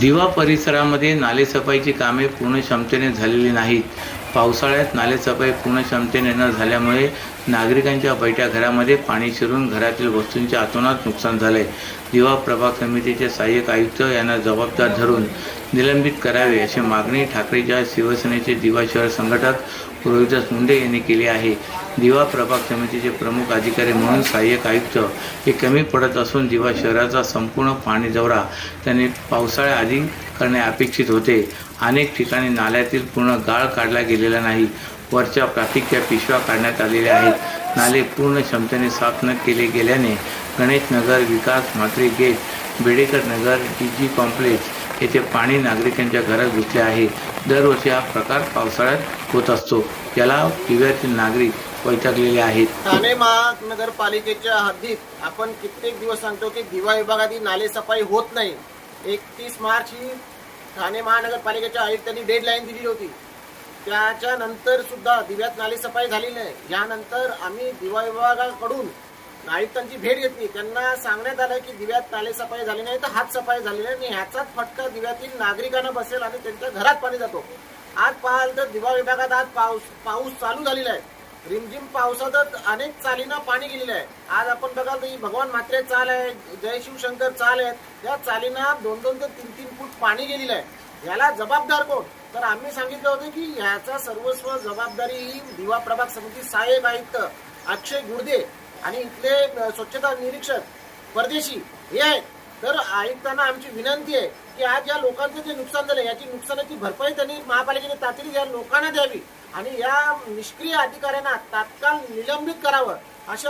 दिवा परिसरामध्ये नालेसफाईची कामे पूर्ण क्षमतेने झालेली नाहीत. पावसाळ्यात नालेसफाई पूर्ण क्षमतेने न झाल्यामुळे नागरिकांच्या बैठ्या घरामध्ये पाणी शिरून घरातील वस्तूंचे अतोनात नुकसान झाले दिवा प्रभाग समितीचे सहाय्यक आयुक्त यांना जबाबदार धरून निलंबित करावे अशी मागणी ठाकरेच्या शिवसेनेचे दिवा शहर संघटक रोहिदास मुंडे यांनी केली आहे. दिवा प्रभाग समितीचे प्रमुख अधिकारी म्हणून सहाय्यक आयुक्त हे कमी पडत असून दिवा शहराचा संपूर्ण पाणी दौरा त्यांनी पावसाळ्याआधी करणे अपेक्षित होते. अनेक ठिकाणी नाल्यातील पूर्ण गाळ काढला गेलेला नाही. वरच्या प्लास्टिकच्या पिशव्या काढण्यात आलेल्या आहेत. नाले पूर्ण क्षमतेने साफ न केले गेल्याने Ganeshnagar Vikas Mhatre gate Bedekar Nagar D G complex येथे पाणी नागरिकांच्या घरात घुसले आहे. दरवर्षी हा प्रकार पावसाळ्यात होत असतो. याला दिव्यातील नागरिक वैतागलेले आहेत. ठाणे महानगरपालिकेच्या हद्दीत आपण कित्येक दिवस सांगतो की दिवा विभागातील नाले सफाई होत नाही. एकतीस मार्च ही ठाणे महानगरपालिकेच्या आयुक्तांनी डेडलाईन दिली होती. त्याच्यानंतर सुद्धा दिव्यात नालेसफाई झाली नाही. यानंतर आम्ही दिवा विभागाकडून आयुक्तांची भेट घेतली. त्यांना सांगण्यात आलं की दिव्यात नालेसफाई झाली नाही तर हात सफाई झाली नाही. आणि ह्याचाच फटका दिव्यातील नागरिकांना बसेल आणि त्यांच्या घरात पाणी जातो. आज पाहाल तर दिवा विभागात आज पाऊस पाऊस चालू झालेला आहे. रिमझिम पावसातच अनेक चालींना पाणी गेलेलं आहे. आज आपण बघाल तर ही भगवान म्हात्रे चाल आहे जय शिवशंकर चाल आहेत. या चालींना दोन दोन ते तीन तीन फूट पाणी गेलेलं आहे. याला जबाबदार कोण? तर आम्ही सांगितलं होतं की ह्याचा सर्वस्व जबाबदारी ही दिवा प्रभाग समिती साहेब आयुक्त अक्षय गुर्दे आणि इथले स्वच्छता निरीक्षक परदेशी हे आहेत. तर आयुक्तांना आमची विनंती आहे की आज या लोकांचं जे नुकसान झालं याची नुकसानाची भरपाई त्यांनी महापालिकेने तातडीने या लोकांना द्यावी. आणि या निष्क्रिय अधिकाऱ्यांना तात्काळ निलंबित करावं अशा